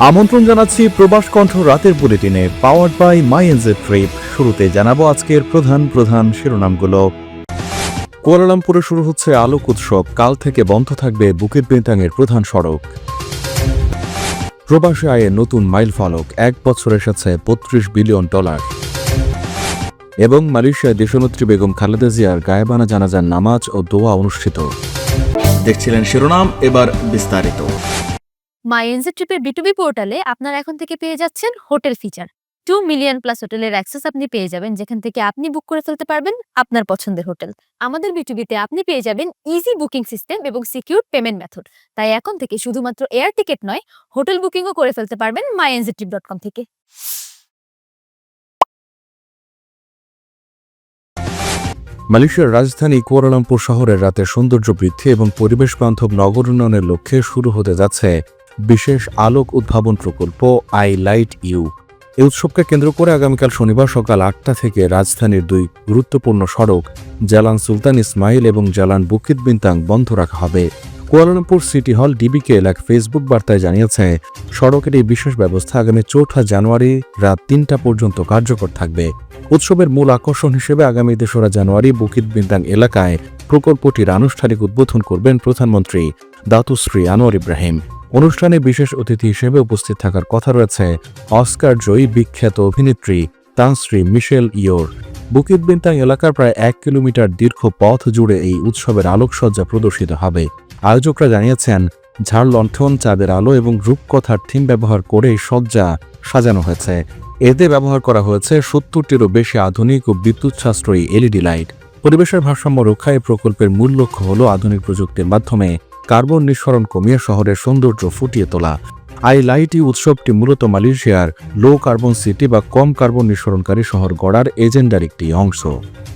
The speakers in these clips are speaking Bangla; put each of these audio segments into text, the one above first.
আমন্ত্রণ জানাচ্ছি প্রবাস কণ্ঠ রাতের বুলেটিনে powered by my NJ trip. শুরুতে জানাব আজকের প্রধান প্রধান শিরোনামগুলো। কুয়ালালামপুরে শুরু হচ্ছে আলোক উৎসব। কাল থেকে বন্ধ থাকবে বুকিট বেন্তাংয়ের প্রধান সড়ক। প্রবাসী আয়ে নতুন মাইল ফলক। এক বছর এসেছে বত্রিশ বিলিয়ন ডলার। এবং মালয়েশিয়ায় দেশনেত্রী বেগম খালেদা জিয়ার গায়েবানা জানাজার নামাজ ও দোয়া অনুষ্ঠিত। দেখছিলেন শিরোনাম, এবার বিস্তারিত। মাই এনজে ট্রিপের বিটুবি পোর্টালে আপনারা এখন থেকে পেয়ে যাচ্ছেন hotel feature. Two million plus হোটেলের অ্যাক্সেস আপনি পেয়ে যাবেন, যেখান থেকে আপনি বুক করে ফেলতে পারবেন আপনার পছন্দের হোটেল। আমাদের বিটুবিতে আপনি পেয়ে যাবেন ইজি বুকিং সিস্টেম এবং সিকিউর পেমেন্ট মেথড তাই এখন থেকে শুধুমাত্র এয়ার টিকিট নয়, হোটেল বুকিংও করে ফেলতে পারবেন my NJ trip dot com থেকে। মালয়েশিয়ার রাজধানী কুয়ালালামপুর শহরের রাতের সৌন্দর্য বৃদ্ধি এবং পরিবেশ বান্ধব নগর উন্নয়নের লক্ষ্যে শুরু হতে যাচ্ছে বিশেষ আলোক উদ্ভাবন প্রকল্প আই লাইট ইউ। এই উৎসবকে কেন্দ্র করে আগামীকাল শনিবার সকাল আটটা থেকে রাজধানীর দুই গুরুত্বপূর্ণ সড়ক, জালান সুলতান ইসমাইল এবং জালান বুকিত বিন্তাং বন্ধ রাখা হবে। কুয়ালালামপুর সিটি হল ডিবিকে এক ফেসবুক বার্তায় জানিয়েছে, সড়কের এই বিশেষ ব্যবস্থা আগামী চৌঠা জানুয়ারি রাত তিনটা পর্যন্ত কার্যকর থাকবে। উৎসবের মূল আকর্ষণ হিসেবে আগামী তেসরা জানুয়ারি বুকিত বিন্তাং এলাকায় প্রকল্পটির আনুষ্ঠানিক উদ্বোধন করবেন প্রধানমন্ত্রী দাতুশ্রী আনোয়ার ইব্রাহিম। অনুষ্ঠানে বিশেষ অতিথি হিসেবে উপস্থিত থাকার কথা রয়েছে অস্কার জয়ী বিখ্যাত অভিনেত্রী তানশ্রী মিশেল ইয়োর। বুকিত বিন্তাং এলাকার প্রায় এক কিলোমিটার দীর্ঘ পথ জুড়ে এই উৎসবের আলোকসজ্জা প্রদর্শিত হবে। আয়োজকরা জানিয়েছেন, ঝাড় লণ্ঠন, চাঁদের আলো এবং রূপকথার থিম ব্যবহার করে সজ্জা সাজানো হয়েছে। এতে ব্যবহার করা হয়েছে সত্তরটিরও বেশি আধুনিক ও বিদ্যুৎ সাশ্রয়ী এলইডি লাইট। পরিবেশের ভারসাম্য রক্ষায় প্রকল্পের মূল লক্ষ্য হল আধুনিক প্রযুক্তির মাধ্যমে কার্বন নিঃসরণ কমিয়ে শহরের সৌন্দর্য ফুটিয়ে তোলা। আই লাইটি উৎসবটি মূলত মালয়েশিয়ার লো কার্বন সিটি বা কম কার্বন নিঃসরণকারী শহর গড়ার এজেন্ডার একটি অংশ।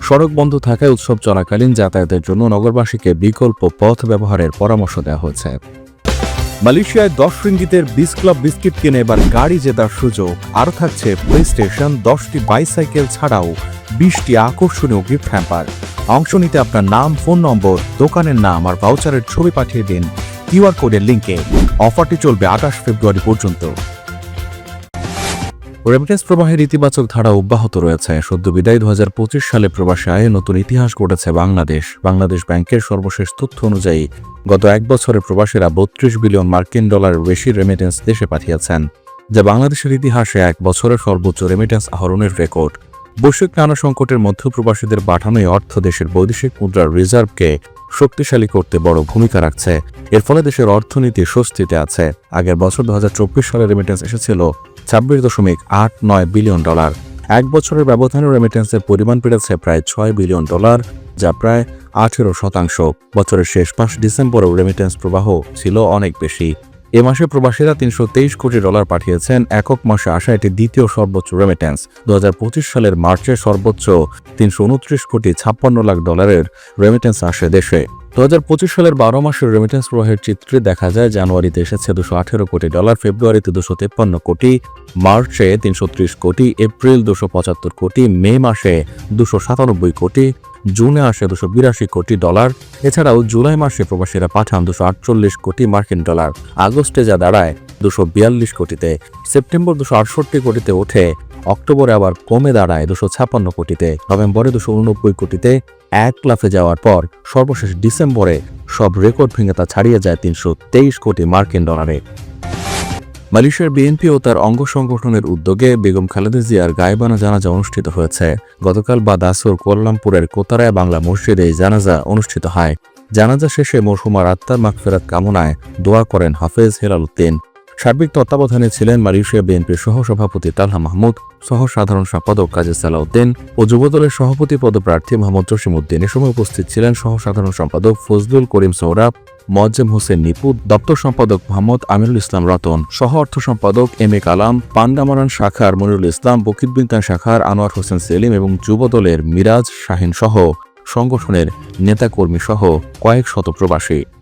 সড়ক বন্ধ থাকায় উৎসব চলাকালীন যাতায়াতের জন্য নগরবাসীকে বিকল্প পথ ব্যবহারের পরামর্শ দেওয়া হয়েছে। মালয়েশিয়ায় দশ রিঙ্গিতের বিস ক্লাব বিস্কিট কিনে এবার গাড়ি জেতার সুযোগ। আরও থাকছে প্লে স্টেশন দশটি বাইসাইকেল ছাড়াও বিশটি আকর্ষণীয় গিফট হ্যাম্পার অংশ নিতে আপনার নাম, ফোন নম্বর, দোকানের নাম আর ভাউচারের ছবি পাঠিয়ে দিন। কিউআর কোডের লিঙ্কে অফারটি চলবে আঠাশ ফেব্রুয়ারি পর্যন্ত। রেমিটেন্স প্রবাহের ইতিবাচক ধারা অব্যাহত রয়েছে। সদ্য বিদায় দু সালে প্রবাসী আয়ে নতুন ইতিহাস গড়েছে বাংলাদেশ। বাংলাদেশ ব্যাংকের সর্বশেষ তথ্য অনুযায়ী, গত এক বছরে প্রবাসীরা বত্রিশ বিলিয়ন মার্কিন ডলার বেশি রেমিটেন্স দেশে পাঠিয়েছেন, যা বাংলাদেশের ইতিহাসে এক বছরের সর্বোচ্চ রেমিটেন্স আহরণের রেকর্ড বৈশ্বিক নানা সংকটের মধ্যে প্রবাসীদের পাঠানো অর্থ দেশের বৈদেশিক মুদ্রার রিজার্ভকে শক্তিশালী করতে বড় ভূমিকা রাখছে। এর ফলে দেশের অর্থনীতি স্বস্তিতে আছে। আগের বছর দু সালে রেমিটেন্স এসেছিল ছাব্বিশ দশমিক আট নয় বিলিয়ন ডলার। এক বছরের ব্যবধানে রেমিটেন্সের পরিমাণ বেড়েছে প্রায় ছয় বিলিয়ন ডলার, যা প্রায় আঠেরো শতাংশ। বছরের শেষ মাস ডিসেম্বরেও রেমিটেন্স প্রবাহ ছিল অনেক বেশি। এ মাসে প্রবাসীরা তিনশো তেইশ কোটি ডলার পাঠিয়েছেন। একক মাসে আসা এটি দ্বিতীয় সর্বোচ্চ রেমিটেন্স দু হাজার পঁচিশ সালের মার্চে সর্বোচ্চ তিনশো উনত্রিশ কোটি ছাপ্পান্ন লাখ ডলারের রেমিটেন্স আসে দেশে। দু হাজার পঁচিশ সালের বারো মাসের রেমিটেন্স প্রবাহের চিত্রে দেখা যায় জানুয়ারিতে এসেছে দুশো আঠেরো কোটি ডলার ফেব্রুয়ারিতে দুশো তেপ্পান্ন কোটি, মার্চে তিনশো ত্রিশ কোটি, এপ্রিল দুশো পঁচাত্তর কোটি, মে মাসে দুশো সাতানব্বই কোটি, জুনে আসে দুশো বিরাশি কোটি ডলার এছাড়াও জুলাই মাসে প্রবাসীরা পাঠান দুশো আটচল্লিশ কোটি মার্কিন ডলার আগস্টে যা দাঁড়ায় দুশো বিয়াল্লিশ কোটিতে, সেপ্টেম্বর দুশো আটষট্টি কোটিতে ওঠে, অক্টোবরে আবার কমে দাঁড়ায় দুশো ছাপ্পান্ন কোটিতে, নভেম্বরে দুশো উননব্বই কোটিতে এক লাফে যাওয়ার পর সর্বশেষ ডিসেম্বরে সব রেকর্ড ভেঙে তা ছাড়িয়ে যায় তিনশো তেইশ কোটি মার্কিন ডলারে। মালয়েশিয়ার বিএনপি ও তার অঙ্গ সংগঠনের উদ্যোগে বেগম খালেদা জিয়ার গায়েবানা জানাজা অনুষ্ঠিত হয়েছে। গতকাল বা দাসর কোয়ালালামপুরের কোতারায় বাংলা মসজিদে জানাজা অনুষ্ঠিত হয়। জানাজা শেষে মরহুমার আত্মার মাগফেরাত কামনায় দোয়া করেন হাফেজ হেলাল উদ্দিন। সার্বিক তত্ত্বাবধানে ছিলেন মালয়েশিয়া বিএনপির সহসভাপতি তালহা মাহমুদ সহ সাধারণ সম্পাদক কাজী সালাউদ্দিন ও যুবদলের সভাপতি পদপ্রার্থী মোহাম্মদ জসিমউদ্দিন। এ সময় উপস্থিত ছিলেন সহ সাধারণ সম্পাদক ফজলুল করিম সৌরাব মজ্জেম হোসেন নিপু, দপ্তর সম্পাদক মোহাম্মদ আমিরুল ইসলাম রতন সহ অর্থ সম্পাদক এম এ কালাম, পান্ডামারান শাখার মনিরুল ইসলাম, বকিত বিনতান শাখার আনোয়ার হোসেন সেলিম এবং যুবদলের মিরাজ শাহিন সহ সংগঠনের নেতাকর্মী সহ কয়েক শত প্রবাসী।